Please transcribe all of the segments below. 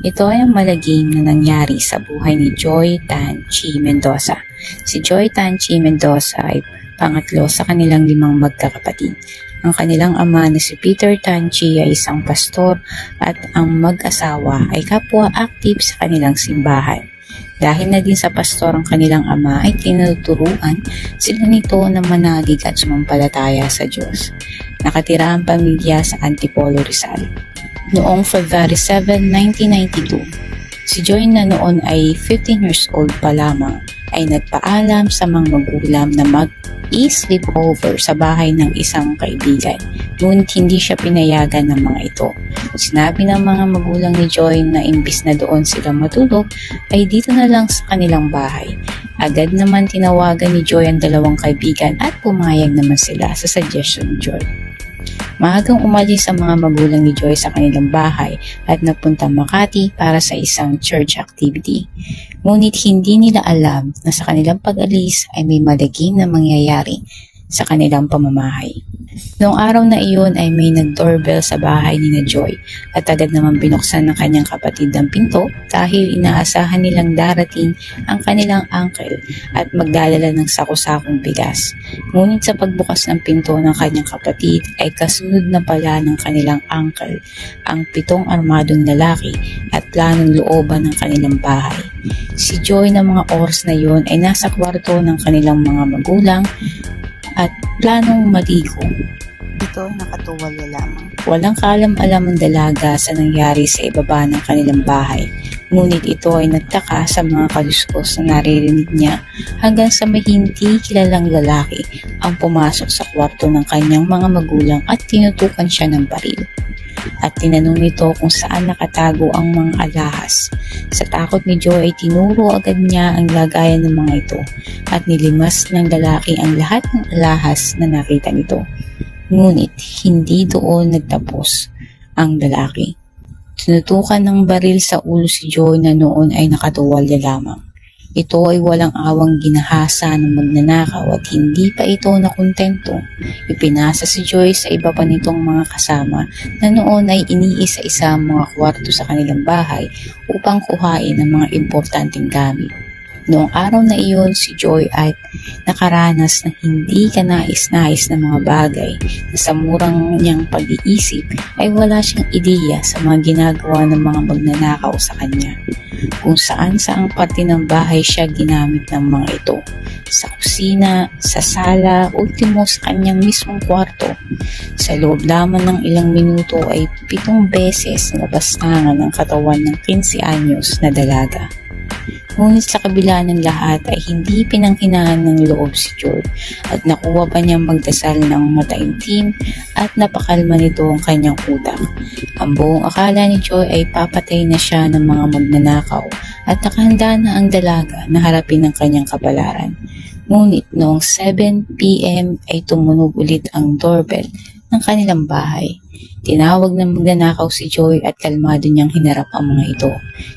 Ito ay ang malagim na nangyari sa buhay ni Joy Tan Chi Mendoza. Si Joy Tan Chi Mendoza ay pangatlo sa kanilang limang magkakapatid. Ang kanilang ama na si Peter Tan Chi ay isang pastor at ang mag-asawa ay kapwa active sa kanilang simbahan. Dahil na din sa pastor ang kanilang ama ay tinuturuan sila nito na managig at sumampalataya sa Diyos. Nakatira ang pamilya sa Antipolo Rizal. Noong February 7, 1992, si Joy na noon ay 15 years old pa lamang ay nagpaalam sa mga magulang na mag i-sleep over sa bahay ng isang kaibigan. Ngunit hindi siya pinayagan ng mga ito. Sinabi ng mga magulang ni Joy na imbis na doon sila matulog, ay dito na lang sa kanilang bahay. Agad naman tinawagan ni Joy ang dalawang kaibigan at pumayag naman sila sa suggestion ni Joy. Maagang umalis ang mga magulang ni Joy sa kanilang bahay at nagpunta Makati para sa isang church activity. Ngunit hindi nila alam na sa kanilang pag-alis ay may malagim na mangyayari sa kanilang pamamahay. Noong araw na iyon ay may nag-doorbell sa bahay ni na Joy at agad naman binuksan ng kanyang kapatid ang pinto dahil inaasahan nilang darating ang kanilang uncle at magdalala ng sako-sakong bigas. Ngunit sa pagbukas ng pinto ng kanyang kapatid ay kasunod na pala ng kanilang uncle ang pitong armadong lalaki at planong looban ng kanilang bahay. Si Joy na mga oras na iyon ay nasa kwarto ng kanilang mga magulang planong maligo. Ito ay nakatuwalya lamang. Walang kaalam-alam ang dalaga sa nangyari sa ibaba ng kanilang bahay. Ngunit ito ay nagtaka sa mga kaluskos na naririnig niya hanggang sa may hindi kilalang lalaki ang pumasok sa kwarto ng kanyang mga magulang at tinutukan siya ng baril. At tinanong nito kung saan nakatago ang mga alahas. Sa takot ni Joe ay tinuro agad niya ang lagayan ng mga ito at nilimas ng lalaki ang lahat ng alahas na nakita nito. Ngunit hindi doon nagtapos ang lalaki. Tinutukan ng baril sa ulo si Joy na noon ay nakatuwalya lamang. Ito ay walang awang ginahasa ng magnanakaw at hindi pa ito nakontento. Ipinasa si Joy sa iba pa nitong mga kasama na noon ay iniisa-isa ang mga kwarto sa kanilang bahay upang kuhain ang mga importanteng gamit. Noong araw na iyon, si Joy ay nakaranas ng hindi kanais-nais na mga bagay na sa murang niyang pag-iisip ay wala siyang ideya sa mga ginagawa ng mga magnanakaw sa kanya. Kung saan saang parte ng bahay siya ginamit ng mga ito. Sa kusina, sa sala, ultimo sa kanyang mismong kwarto. Sa loob lamang ng ilang minuto ay pitong beses nabastangan ang katawan ng 15 anyos na dalaga. Ngunit sa kabila ng lahat ay hindi pinanghinaan ng loob si Joy at nakuha pa niyang magdasal ng mataimtim at napakalma nito ang kanyang utak. Ang buong akala ni Joy ay papatay na siya ng mga magnanakaw at nakahanda na ang dalaga na harapin ang kanyang kapalaran. Ngunit noong 7pm ay tumunog ulit ang doorbell ng kanilang bahay. Tinawag ng magnanakaw si Joy at kalmado niyang hinarap ang mga ito.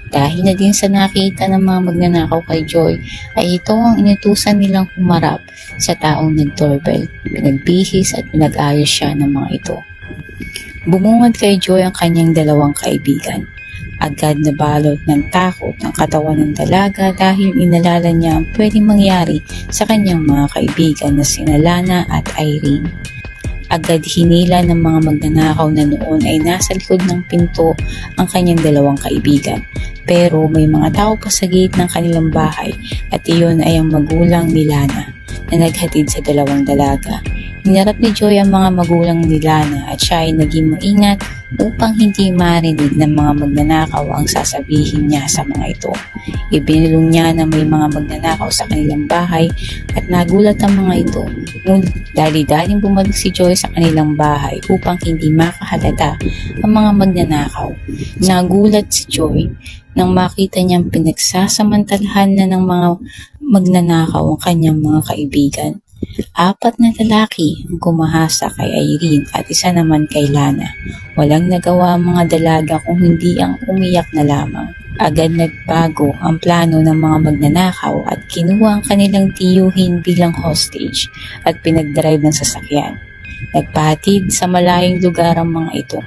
Dahil na din sa nakita ng mga magnanakaw kay Joy, ay ito ang inutusan nilang humarap sa taong nag-doorbell. Pinagbihis at pinag-ayos siya ng mga ito. Bumungad kay Joy ang kanyang dalawang kaibigan. Agad na balot ng takot ang katawan ng dalaga dahil inalala niya ang pwedeng mangyari sa kanyang mga kaibigan na sina Lana at Irene. Agad hinila ng mga magnanakaw na noon ay nasa likod ng pinto ang kanyang dalawang kaibigan. Pero may mga tao pa sa gate ng kanilang bahay at iyon ay ang magulang ni Lana na naghatid sa dalawang dalaga. Hinarap ni Joy ang mga magulang ni Lana at siya ay naging maingat upang hindi marinig ng mga magnanakaw ang sasabihin niya sa mga ito. Ibinulong niya na may mga magnanakaw sa kanilang bahay at nagulat ang mga ito. Ngunit dali-daling bumalik si Joy sa kanilang bahay upang hindi makahalata ang mga magnanakaw. Nagulat si Joy nang makita niyang pinagsasamantalahan na ng mga magnanakaw ang kanyang mga kaibigan. Apat na lalaki ang kumahasa kay Irene at isa naman kay Lana. Walang nagawa ang mga dalaga kung hindi ang umiyak na lamang. Agad nagbago ang plano ng mga magnanakaw at kinuha ang kanilang tiyuhin bilang hostage at pinagdrive ng sasakyan. Nagpatid sa malayong lugar ang mga ito.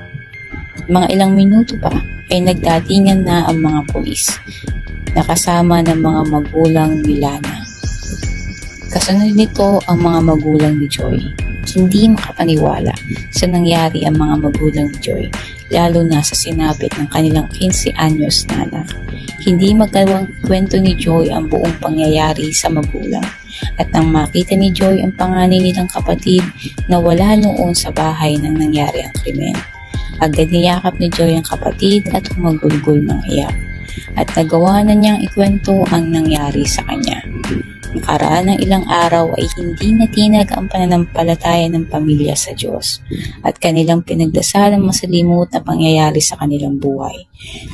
Mga ilang minuto pa ay nagdatingan na ang mga pulis nakasama ng mga magulang ni Lana. Kasunod nito ang mga magulang ni Joy. Hindi makapaniwala sa nangyari ang mga magulang ni Joy, lalo na sa sinapit ng kanilang 15 anyos na anak. Hindi magkawang kwento ni Joy ang buong pangyayari sa magulang. At nang makita ni Joy ang panganay nilang kapatid na wala noon sa bahay nang nangyari ang krimen. Agad niyakap ni Joy ang kapatid at humagulgol ng iyak. At nagawa na niyang ikwento ang nangyari sa kanya. Nakaraan ng ilang araw ay hindi natinag ang pananampalataya ng pamilya sa Diyos at kanilang pinagdasal ang masalimuot na pangyayari sa kanilang buhay.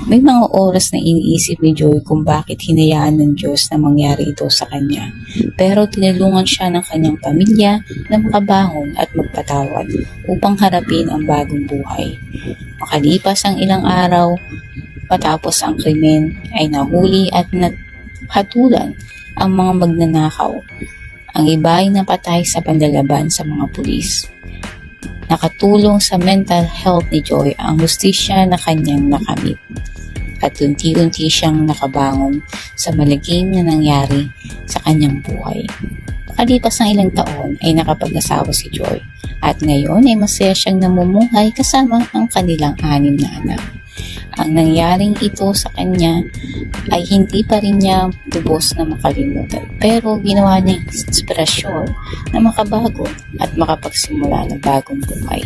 May mga oras na iniisip ni Joy kung bakit hinayaan ng Diyos na mangyari ito sa kanya. Pero tinulungan siya ng kanyang pamilya na makabangon at magpatawad upang harapin ang bagong buhay. Makalipas ang ilang araw, matapos ang krimen ay nahuli at hatulan ang mga magnanakaw. Ang iba ay napatay sa panlalaban sa mga pulis. Nakatulong sa mental health ni Joy ang hustisya na kanyang nakamit. At unti-unti siyang nakabangon sa malagim na nangyari sa kanyang buhay. Makalipas ng ilang taon ay nakapag-asawa si Joy at ngayon ay masaya siyang namumuhay kasama ang kanilang anim na anak. Ang nangyaring ito sa kanya ay hindi pa rin niya lubos na makalimutan pero ginawa niyang inspirasyon na makabago at makapagsimula ng bagong buhay.